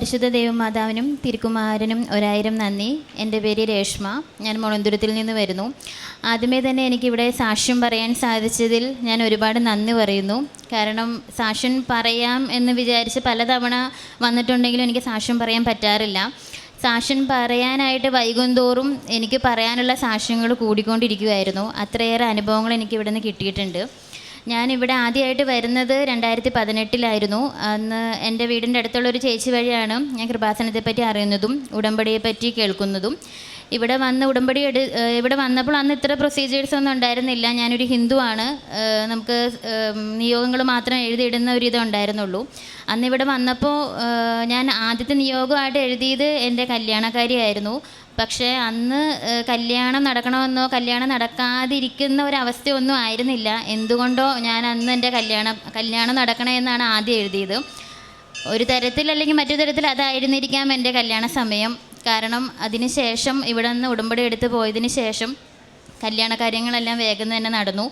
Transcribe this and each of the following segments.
പരിശുദ്ധ ദേവമാതാവിനും തിരുക്കുമാരനും ഒരായിരം നന്ദി. എന്റെ പേര് രേഷ്മ. ഞാൻ മുളന്തുരത്തിൽ നിന്ന് വരുന്നു. ആദ്യമേ തന്നെ എനിക്കിവിടെ സാക്ഷ്യം പറയാൻ സാധിച്ചതിൽ ഞാൻ ഒരുപാട് നന്ദി പറയുന്നു. കാരണം സാക്ഷ്യം പറയാം എന്ന് വിചാരിച്ച് പലതവണ വന്നിട്ടുണ്ടെങ്കിലും എനിക്ക് സാക്ഷ്യം പറയാൻ പറ്റാറില്ല. സാക്ഷ്യം പറയാനായിട്ട് വൈകുന്തോറും എനിക്ക് പറയാനുള്ള സാക്ഷ്യങ്ങൾ കൂടിക്കൊണ്ടിരിക്കുമായിരുന്നു അത്രയേറെ അനുഭവങ്ങൾ എനിക്ക് ഇവിടെ നിന്ന് കിട്ടിയിട്ടുണ്ട്. ഞാനിവിടെ ആദ്യമായിട്ട് വരുന്നത് രണ്ടായിരത്തി പതിനെട്ടിലായിരുന്നു അന്ന് എന്റെ വീടിന്റെ അടുത്തുള്ള ഒരു ചേച്ചി വഴിയാണ് ഞാൻ കൃപാസനത്തെപ്പറ്റി അറിയുന്നതും ഉടമ്പടിയെപ്പറ്റി കേൾക്കുന്നതും. ഇവിടെ വന്ന് ഉടമ്പടി എടു ഇവിടെ വന്നപ്പോൾ അന്ന് ഇത്ര പ്രൊസീജിയേഴ്സ് ഒന്നും ഉണ്ടായിരുന്നില്ല. ഞാനൊരു ഹിന്ദുവാണ് നമുക്ക് നിയോഗങ്ങൾ മാത്രം എഴുതിയിടുന്ന ഒരു ഇതേ ഉണ്ടായിരുന്നുള്ളൂ. അന്ന് ഇവിടെ വന്നപ്പോൾ ഞാൻ ആദ്യത്തെ നിയോഗമായിട്ട് എഴുതിയത് എന്റെ കല്യാണക്കാരിയായിരുന്നു പക്ഷേ അന്ന് കല്യാണം നടക്കണമെന്നോ കല്യാണം നടക്കാതിരിക്കുന്ന ഒരവസ്ഥയൊന്നും ആയിരുന്നില്ല. എന്തുകൊണ്ടോ ഞാൻ അന്ന് എന്റെ കല്യാണം കല്യാണം നടക്കണമെന്നാണ് ആദ്യം എഴുതിയത്. ഒരു തരത്തിൽ അല്ലെങ്കിൽ മറ്റു തരത്തിൽ അതായിരുന്നിരിക്കാം എന്റെ കല്യാണ സമയം. കാരണം അതിന് ശേഷം ഇവിടെ നിന്ന് ഉടമ്പടി എടുത്ത് പോയതിന് ശേഷം കല്യാണ കാര്യങ്ങളെല്ലാം വേഗം തന്നെ നടന്നു.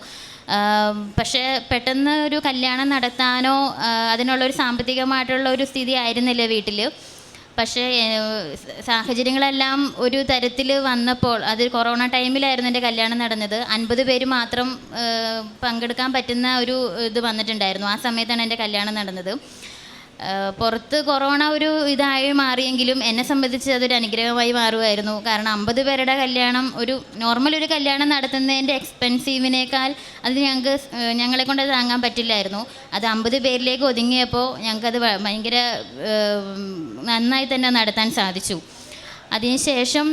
പക്ഷേ പെട്ടെന്ന് ഒരു കല്യാണം നടത്താനോ അതിനുള്ള ഒരു സാമ്പത്തികമായിട്ടുള്ള ഒരു സ്ഥിതി ആയിരുന്നില്ല വീട്ടിൽ പക്ഷേ സാഹചര്യങ്ങളെല്ലാം ഒരു തരത്തിൽ വന്നപ്പോൾ അത് കൊറോണ ടൈമിലായിരുന്നു എന്റെ കല്യാണം നടന്നത്. അൻപത് പേര് മാത്രം പങ്കെടുക്കാൻ പറ്റുന്ന ഒരു ഇത് വന്നിട്ടുണ്ടായിരുന്നു. ആ സമയത്താണ് എന്റെ കല്യാണം നടന്നത്. പുറത്ത് കൊറോണ ഒരു ഇതായി മാറിയെങ്കിലും എന്നെ സംബന്ധിച്ച് അതൊരു അനുഗ്രഹമായി മാറുമായിരുന്നു. കാരണം അമ്പത് പേരുടെ കല്യാണം ഒരു നോർമൽ ഒരു കല്യാണം നടത്തുന്നതിന്റെ എക്സ്പെൻസീവിനേക്കാൾ അത് ഞങ്ങൾക്ക് ഞങ്ങളെ കൊണ്ട് താങ്ങാൻ പറ്റില്ലായിരുന്നു. അത് അമ്പത് പേരിലേക്ക് ഒതുങ്ങിയപ്പോൾ ഞങ്ങൾക്കത് ഭയങ്കര നന്നായി തന്നെ നടത്താൻ സാധിച്ചു. അതിനുശേഷം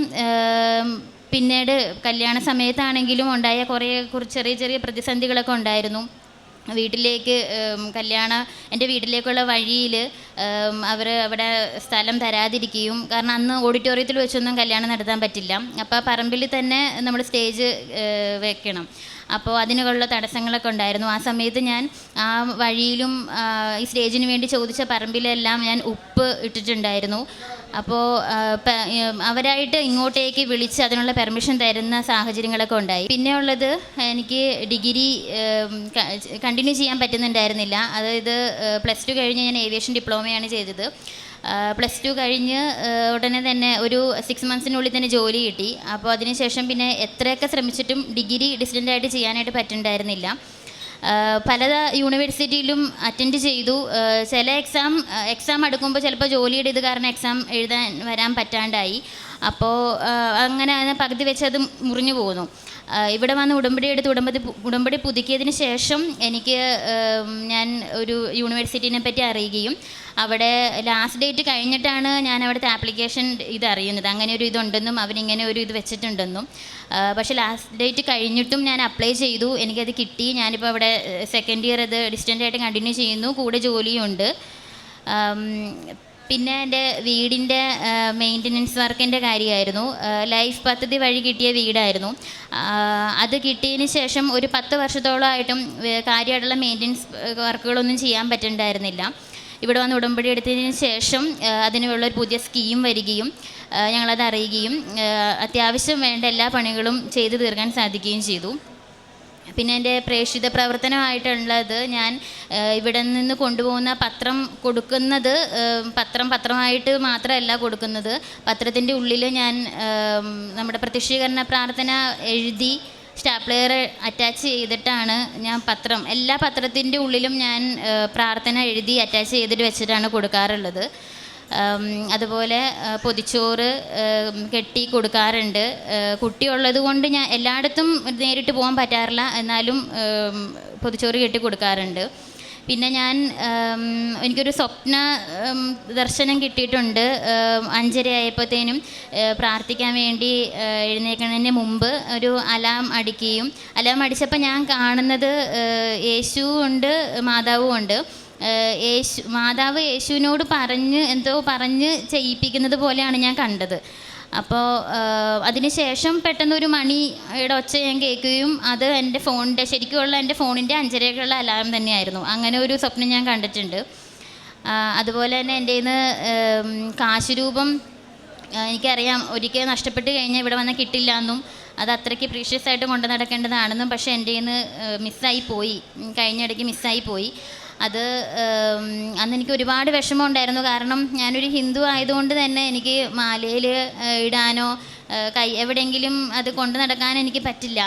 പിന്നീട് കല്യാണ സമയത്താണെങ്കിലും ഉണ്ടായ കുറേ ചെറിയ ചെറിയ പ്രതിസന്ധികളൊക്കെ ഉണ്ടായിരുന്നു. വീട്ടിലേക്ക് കല്യാണ എന്റെ വീട്ടിലേക്കുള്ള വഴിയിൽ അവർ അവിടെ സ്ഥലം തരാതിരിക്കുകയും കാരണം അന്ന് ഓഡിറ്റോറിയത്തിൽ വെച്ചൊന്നും കല്യാണം നടത്താൻ പറ്റില്ല. അപ്പോൾ പറമ്പിൽ തന്നെ നമ്മൾ സ്റ്റേജ് വെക്കണം. അപ്പോൾ അതിനുള്ള തടസ്സങ്ങളൊക്കെ ഉണ്ടായിരുന്നു. ആ സമയത്ത് ഞാൻ ആ വഴിയിലും ഈ സ്റ്റേജിന് വേണ്ടി ചോദിച്ച പറമ്പിലെല്ലാം ഞാൻ ഉപ്പ് ഇട്ടിട്ടുണ്ടായിരുന്നു. അപ്പോൾ അവരായിട്ട് ഇങ്ങോട്ടേക്ക് വിളിച്ച് അതിനുള്ള പെർമിഷൻ തരുന്ന സാഹചര്യങ്ങളൊക്കെ ഉണ്ടായി. പിന്നെ ഉള്ളത് എനിക്ക് ഡിഗ്രി കണ്ടിന്യൂ ചെയ്യാൻ പറ്റുന്നുണ്ടായിരുന്നില്ല. അതായത് പ്ലസ് ടു കഴിഞ്ഞ് ഞാൻ ഏവിയേഷൻ ഡിപ്ലോമയാണ് ചെയ്തത്. പ്ലസ് ടു കഴിഞ്ഞ് ഉടനെ തന്നെ ഒരു സിക്സ് മന്ത്സിനുള്ളിൽ തന്നെ ജോലി കിട്ടി. അപ്പോൾ അതിനുശേഷം പിന്നെ എത്രയൊക്കെ ശ്രമിച്ചിട്ടും ഡിഗ്രി ഡിസ്റ്റന്റായിട്ട് ചെയ്യാനായിട്ട് പറ്റുന്നുണ്ടായിരുന്നില്ല. പല യൂണിവേഴ്സിറ്റിയിലും അറ്റൻഡ് ചെയ്തു. ചില എക്സാം എക്സാം അടുക്കുമ്പോൾ ചിലപ്പോൾ ജോലിയുടെ ഇത് കാരണം എക്സാം എഴുതാൻ വരാൻ പറ്റാണ്ടായി. അപ്പോൾ അങ്ങനെ പകുതി വെച്ച് അത് മുറിഞ്ഞു പോകുന്നു ഇവിടെ വന്ന് ഉടമ്പടി എടുത്ത് ഉടമ്പടി ഉടമ്പടി പുതുക്കിയതിന് ശേഷം എനിക്ക് ഞാൻ ഒരു യൂണിവേഴ്സിറ്റിനെ പറ്റി അറിയുകയും അവിടെ ലാസ്റ്റ് ഡേറ്റ് കഴിഞ്ഞിട്ടാണ് ഞാൻ അവിടുത്തെ ആപ്ലിക്കേഷൻ ഇത് അറിയുന്നത്. അങ്ങനെ ഒരു ഇതുണ്ടെന്നും അവരിങ്ങനെ ഒരു ഇത് വെച്ചിട്ടുണ്ടെന്നും. പക്ഷേ ലാസ്റ്റ് ഡേറ്റ് കഴിഞ്ഞിട്ടും ഞാൻ അപ്ലൈ ചെയ്തു. എനിക്കത് കിട്ടി. ഞാനിപ്പോൾ അവിടെ സെക്കൻഡ് ഇയർ അത് ഡിസ്റ്റന്റ് ആയിട്ട് കണ്ടിന്യൂ ചെയ്യുന്നു. കൂടെ ജോലിയുണ്ട്. പിന്നെ എന്റെ വീടിന്റെ മെയിന്റനൻസ് വർക്കിന്റെ കാര്യമായിരുന്നു. ലൈഫ് പദ്ധതി വഴി കിട്ടിയ വീടായിരുന്നു. അത് കിട്ടിയതിന് ശേഷം ഒരു പത്ത് വർഷത്തോളമായിട്ടും കാര്യമായിട്ടുള്ള മെയിന്റനൻസ് വർക്കുകളൊന്നും ചെയ്യാൻ പറ്റുന്നുണ്ടായിരുന്നില്ല ഇവിടെ വന്ന് ഉടമ്പടി എടുത്തതിന് ശേഷം അതിനുള്ള ഒരു പുതിയ സ്കീം വരികയും ഞങ്ങളത് അറിയുകയും അത്യാവശ്യം വേണ്ട എല്ലാ പണികളും ചെയ്തു തീർക്കാൻ സാധിക്കുകയും ചെയ്തു. പിന്നെ എന്റെ പ്രേക്ഷിത പ്രവർത്തനമായിട്ടുള്ളത് ഞാൻ ഇവിടെ നിന്ന് കൊണ്ടുപോകുന്ന പത്രം കൊടുക്കുന്നത് പത്രം പത്രമായിട്ട് മാത്രമല്ല കൊടുക്കുന്നത്. പത്രത്തിന്റെ ഉള്ളിൽ ഞാൻ നമ്മുടെ പ്രത്യക്ഷീകരണ പ്രാർത്ഥന എഴുതി സ്റ്റാപ്ലെയർ അറ്റാച്ച് ചെയ്തിട്ടാണ് ഞാൻ പത്രം എല്ലാ പത്രത്തിന്റെ ഉള്ളിലും ഞാൻ പ്രാർത്ഥന എഴുതി അറ്റാച്ച് ചെയ്തിട്ട് വെച്ചിട്ടാണ് കൊടുക്കാറുള്ളത്. അതുപോലെ പൊതിച്ചോറ് കെട്ടി കൊടുക്കാറുണ്ട്. കുട്ടിയുള്ളത് കൊണ്ട് ഞാൻ എല്ലായിടത്തും നേരിട്ട് പോകാൻ പറ്റാറില്ല. എന്നാലും പൊതിച്ചോറ് കെട്ടി കൊടുക്കാറുണ്ട്. പിന്നെ ഞാൻ എനിക്കൊരു സ്വപ്ന ദർശനം കിട്ടിയിട്ടുണ്ട്. ഉം, അഞ്ചര ആയപ്പോഴത്തേനും പ്രാർത്ഥിക്കാൻ വേണ്ടി എഴുന്നേൽക്കുന്നതിന് മുമ്പ് ഒരു അലാം അടിക്കുകയും അലാം അടിച്ചപ്പോൾ ഞാൻ കാണുന്നത് യേശുവും ഉണ്ട് മാതാവും ഉണ്ട്. യേശു മാതാവ് യേശുവിനോട് പറഞ്ഞ് എന്തോ പറഞ്ഞ് ചെയ്യിപ്പിക്കുന്നത് പോലെയാണ് ഞാൻ കണ്ടത്. അപ്പോൾ അതിനുശേഷം പെട്ടെന്നൊരു മണിയുടെ ഒച്ച ഞാൻ കേൾക്കുകയും അത് എന്റെ ഫോണിന്റെ ശരിക്കുമുള്ള എന്റെ ഫോണിന്റെ അഞ്ചരക്കുള്ള അലാറം തന്നെയായിരുന്നു. അങ്ങനെ ഒരു സ്വപ്നം ഞാൻ കണ്ടിട്ടുണ്ട്. അതുപോലെ തന്നെ എന്റെ നിന്ന് കാശുരൂപം എനിക്കറിയാം ഒരിക്കൽ നഷ്ടപ്പെട്ട് കഴിഞ്ഞാൽ ഇവിടെ വന്നാൽ കിട്ടില്ല എന്നും അത് അത്രയ്ക്ക് പ്രീഷ്യസ് ആയിട്ട് കൊണ്ടു നടക്കേണ്ടതാണെന്നും പക്ഷേ എന്റെ നിന്ന് മിസ്സായി പോയി. കഴിഞ്ഞ ഇടയ്ക്ക് മിസ്സായി പോയി. അത് അന്ന് എനിക്ക് ഒരുപാട് വിഷമമുണ്ടായിരുന്നു. കാരണം ഞാനൊരു ഹിന്ദു ആയതുകൊണ്ട് തന്നെ എനിക്ക് മാലയിൽ ഇടാനോ കൈ എവിടെയെങ്കിലും അത് കൊണ്ടു നടക്കാൻ എനിക്ക് പറ്റില്ല.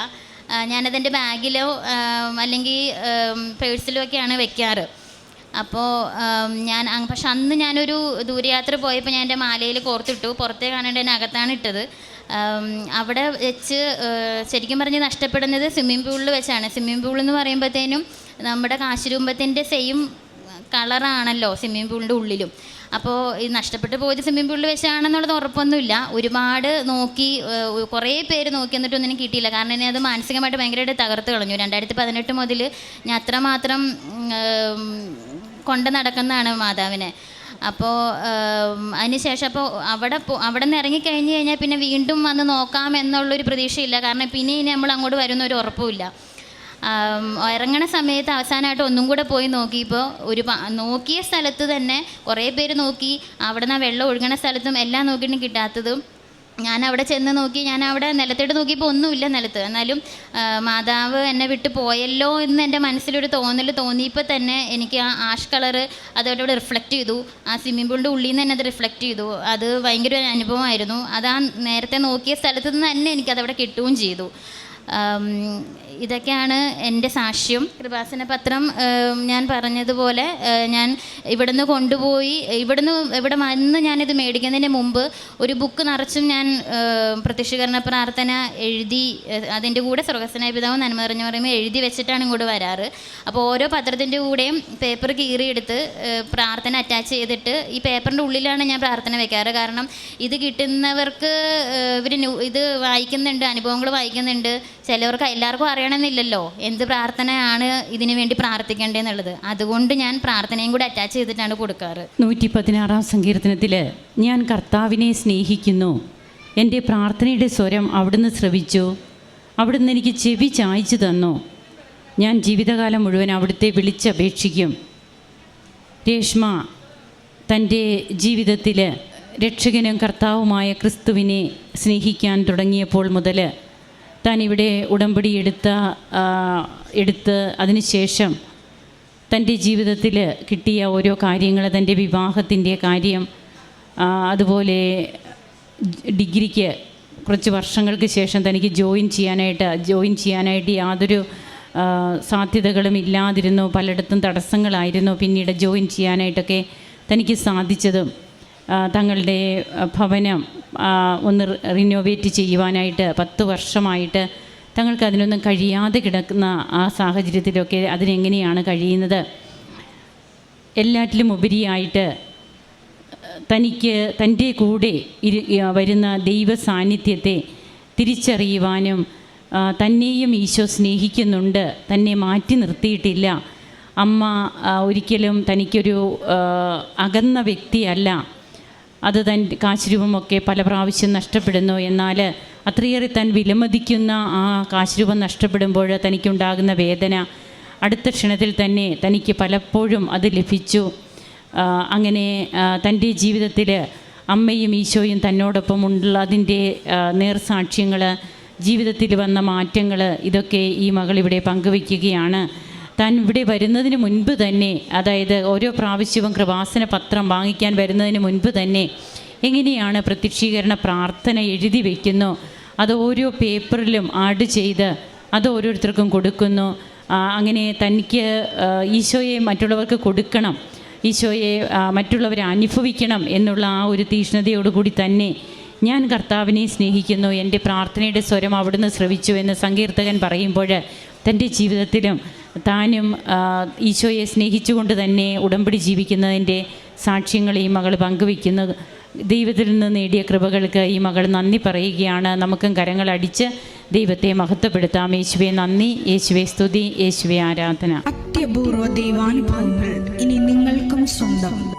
ഞാനതെന്റെ ബാഗിലോ അല്ലെങ്കിൽ പേഴ്സിലോ ഒക്കെയാണ് വെക്കാറ്. അപ്പോൾ ഞാൻ പക്ഷെ അന്ന് ഞാനൊരു ദൂരയാത്ര പോയപ്പോൾ ഞാൻ എന്റെ മാലയിൽ കോർത്തിട്ടു. പുറത്തേ കാണേണ്ട എന്നെ അകത്താണ് ഇട്ടത്. അവിടെ വെച്ച് ശരിക്കും പറഞ്ഞ് നഷ്ടപ്പെടുന്നത് സ്വിമ്മിംഗ് പൂളിൽ വെച്ചാണ്. സ്വിമ്മിംഗ് പൂൾ എന്ന് പറയുമ്പോഴത്തേനും നമ്മുടെ കാശിരൂപത്തിന്റെ സെയിം കളറാണല്ലോ സ്വിമ്മിംഗ് പൂളിന്റെ ഉള്ളിലും. അപ്പോൾ ഈ നഷ്ടപ്പെട്ടു പോയത് സ്വിമ്മിംഗ് പൂളിൽ വെച്ചാണെന്നുള്ളത് ഉറപ്പൊന്നുമില്ല. ഒരുപാട് നോക്കി കുറേ പേര് നോക്കി എന്നിട്ടൊന്നും എനിക്ക് കിട്ടിയില്ല. കാരണം എന്നെ അത് മാനസികമായിട്ട് ഭയങ്കരമായിട്ട് തകർത്ത് കളഞ്ഞു. രണ്ടായിരത്തി പതിനെട്ട് മുതൽ ഞാൻ അത്രമാത്രം കൊണ്ട് നടക്കുന്നതാണ് മാതാവിനെ. അപ്പോൾ അതിനുശേഷം അപ്പോൾ അവിടെ അവിടെ നിന്ന് ഇറങ്ങിക്കഴിഞ്ഞ് കഴിഞ്ഞാൽ പിന്നെ വീണ്ടും വന്ന് നോക്കാം എന്നുള്ളൊരു പ്രതീക്ഷയില്ല. കാരണം പിന്നെ ഇനി നമ്മൾ അങ്ങോട്ട് വരുന്ന ഒരു ഉറപ്പുമില്ല ഇറങ്ങണ സമയത്ത് അവസാനമായിട്ട് ഒന്നും കൂടെ പോയി നോക്കിയപ്പോൾ ഒരു നോക്കിയ സ്ഥലത്ത് തന്നെ കുറേ പേര് നോക്കി അവിടെ നിന്ന് വെള്ളം ഒഴുകണ സ്ഥലത്തും എല്ലാം നോക്കിയിട്ടും കിട്ടാത്തതും. ഞാൻ അവിടെ ചെന്ന് നോക്കി ഞാൻ അവിടെ നിലത്തോട്ട് നോക്കിയപ്പോൾ ഒന്നുമില്ല നിലത്ത്. എന്നാലും മാതാവ് എന്നെ വിട്ട് പോയല്ലോ എന്ന് എന്റെ മനസ്സിലൊരു തോന്നൽ തോന്നിയപ്പോൾ തന്നെ എനിക്ക് ആ ആഷ് കളറ് അതോടെ റിഫ്ലക്റ്റ് ചെയ്തു. ആ സ്വിമ്മിംഗ് പൂളിന്റെ ഉള്ളിൽ നിന്ന് തന്നെ അത് റിഫ്ലക്റ്റ് ചെയ്തു. അത് ഭയങ്കര ഒരു അനുഭവമായിരുന്നു. അത് ആ നേരത്തെ നോക്കിയ സ്ഥലത്ത് നിന്ന് തന്നെ എനിക്കതവിടെ കിട്ടുകയും ചെയ്തു. ഇതൊക്കെയാണ് എന്റെ സാക്ഷ്യം. കൃപാസന പത്രം ഞാൻ പറഞ്ഞതുപോലെ ഞാൻ ഇവിടുന്ന് കൊണ്ടുപോയി ഇവിടുന്ന് ഇവിടെ വന്ന് ഞാനിത് മേടിക്കുന്നതിന് മുമ്പ് ഒരു ബുക്ക് നിറച്ചും ഞാൻ പ്രത്യക്ഷീകരണ പ്രാർത്ഥന എഴുതി അതിന്റെ കൂടെ സ്വർഗസ്വനായ പിതാവ് നന്മ നിറഞ്ഞു പറയുമ്പോൾ എഴുതി വെച്ചിട്ടാണ് ഇങ്ങോട്ട് വരാറ്. അപ്പോൾ ഓരോ പത്രത്തിന്റെ കൂടെയും പേപ്പർ കീറിയെടുത്ത് പ്രാർത്ഥന അറ്റാച്ച് ചെയ്തിട്ട് ഈ പേപ്പറിന്റെ ഉള്ളിലാണ് ഞാൻ പ്രാർത്ഥന വെക്കാറ്. കാരണം ഇത് കിട്ടുന്നവർക്ക് ഇവർ ഇത് വായിക്കുന്നുണ്ട് അനുഭവങ്ങൾ വായിക്കുന്നുണ്ട്. ചിലവർക്ക് എല്ലാവർക്കും അറിയണമെന്നില്ലല്ലോ. എന്ത് പ്രാർത്ഥനയാണ് ഇതിനു വേണ്ടി പ്രാർത്ഥിക്കേണ്ടതെന്നുള്ളത്? അതുകൊണ്ട് ഞാൻ പ്രാർത്ഥനയും കൂടി അറ്റാച്ച് ചെയ്തിട്ടാണ് കൊടുക്കാറ്. നൂറ്റി പതിനാറാം സങ്കീർത്തനത്തിൽ ഞാൻ കർത്താവിനെ സ്നേഹിക്കുന്നു. എന്റെ പ്രാർത്ഥനയുടെ സ്വരം അവിടുന്ന് ശ്രവിച്ചു അവിടുന്ന് എനിക്ക് ചെവി ചായച്ചു തന്നു. ഞാൻ ജീവിതകാലം മുഴുവൻ അവിടുത്തെ വിളിച്ചപേക്ഷിക്കും. രേഷ്മ തന്റെ ജീവിതത്തിൽ രക്ഷകനും കർത്താവുമായ ക്രിസ്തുവിനെ സ്നേഹിക്കാൻ തുടങ്ങിയപ്പോൾ മുതൽ താൻ ഇവിടെ ഉടമ്പടി എടുത്ത എടുത്ത് അതിനുശേഷം തന്റെ ജീവിതത്തിൽ കിട്ടിയ ഓരോ കാര്യങ്ങൾ തന്റെ വിവാഹത്തിന്റെ കാര്യം അതുപോലെ ഡിഗ്രിക്ക് കുറച്ച് വർഷങ്ങൾക്ക് ശേഷം തനിക്ക് ജോയിൻ ചെയ്യാനായിട്ട് ജോയിൻ ചെയ്യാനായിട്ട് യാതൊരു സാധ്യതകളും ഇല്ലാതിരുന്നു. പലയിടത്തും തടസ്സങ്ങളായിരുന്നു പിന്നീട് ജോയിൻ ചെയ്യാനായിട്ടൊക്കെ തനിക്ക് സാധിച്ചതും തങ്ങളുടെ ഭവനം ഒന്ന് റിനോവേറ്റ് ചെയ്യുവാനായിട്ട് പത്ത് വർഷമായിട്ട് തങ്ങൾക്ക് അതിനൊന്നും കഴിയാതെ കിടക്കുന്ന ആ സാഹചര്യത്തിലൊക്കെ അതിനെങ്ങനെയാണ് കഴിയുന്നത്? എല്ലാറ്റിലും ഉപരിയായിട്ട് തനിക്ക് തന്റെ കൂടെ ഇരു വരുന്ന ദൈവ സാന്നിധ്യത്തെ തിരിച്ചറിയുവാനും തന്നെയും ഈശോ സ്നേഹിക്കുന്നുണ്ട് തന്നെ മാറ്റി നിർത്തിയിട്ടില്ല. അമ്മ ഒരിക്കലും തനിക്കൊരു അകന്ന വ്യക്തിയല്ല. അത് തൻ കാശുരൂപമൊക്കെ പല പ്രാവശ്യം നഷ്ടപ്പെടുന്നു. എന്നാൽ അത്രയേറെ താൻ വിലമതിക്കുന്ന ആ കാശുരൂപം നഷ്ടപ്പെടുമ്പോൾ തനിക്കുണ്ടാകുന്ന വേദന അടുത്ത ക്ഷണത്തിൽ തന്നെ തനിക്ക് പലപ്പോഴും അത് ലഭിച്ചു. അങ്ങനെ തന്റെ ജീവിതത്തിൽ അമ്മയും ഈശോയും തന്നോടൊപ്പം ഉള്ള അതിന്റെ നേർസാക്ഷ്യങ്ങൾ ജീവിതത്തിൽ വന്ന മാറ്റങ്ങൾ ഇതൊക്കെ ഈ മകൾ ഇവിടെ പങ്കുവയ്ക്കുകയാണ്. താൻ ഇവിടെ വരുന്നതിന് മുൻപ് തന്നെ അതായത് ഓരോ പ്രാവശ്യവും കൃപാസന പത്രം വാങ്ങിക്കാൻ വരുന്നതിന് മുൻപ് തന്നെ എങ്ങനെയാണ് പ്രത്യക്ഷീകരണ പ്രാർത്ഥന എഴുതി വയ്ക്കുന്നു അത് ഓരോ പേപ്പറിലും ആഡ് ചെയ്ത് അത് ഓരോരുത്തർക്കും കൊടുക്കുന്നു. അങ്ങനെ തനിക്ക് ഈശോയെ മറ്റുള്ളവർക്ക് കൊടുക്കണം. ഈശോയെ മറ്റുള്ളവരെ അനുഭവിക്കണം എന്നുള്ള ആ ഒരു തീഷ്ണതയോടുകൂടി തന്നെ ഞാൻ കർത്താവിനെ സ്നേഹിക്കുന്നു. എന്റെ പ്രാർത്ഥനയുടെ സ്വരം അവിടുന്ന് ശ്രവിച്ചു എന്ന് സങ്കീർത്തകൻ പറയുമ്പോൾ തന്റെ ജീവിതത്തിലും താനും ഈശോയെ സ്നേഹിച്ചുകൊണ്ട് തന്നെ ഉടമ്പടി ജീവിക്കുന്നതിന്റെ സാക്ഷ്യങ്ങൾ ഈ മകൾ പങ്കുവയ്ക്കുന്നു. ദൈവത്തിൽ നിന്ന് നേടിയ കൃപകൾക്ക് ഈ മകൾ നന്ദി പറയുകയാണ്. നമുക്കും കരങ്ങളടിച്ച് ദൈവത്തെ മഹത്വപ്പെടുത്താം. യേശുവെ നന്ദി. യേശുവെ സ്തുതി. യേശുവെ ആരാധന. അത്യപൂർവ ദൈവാനുഭവങ്ങൾ ഇനി നിങ്ങൾക്കും സ്വന്തം.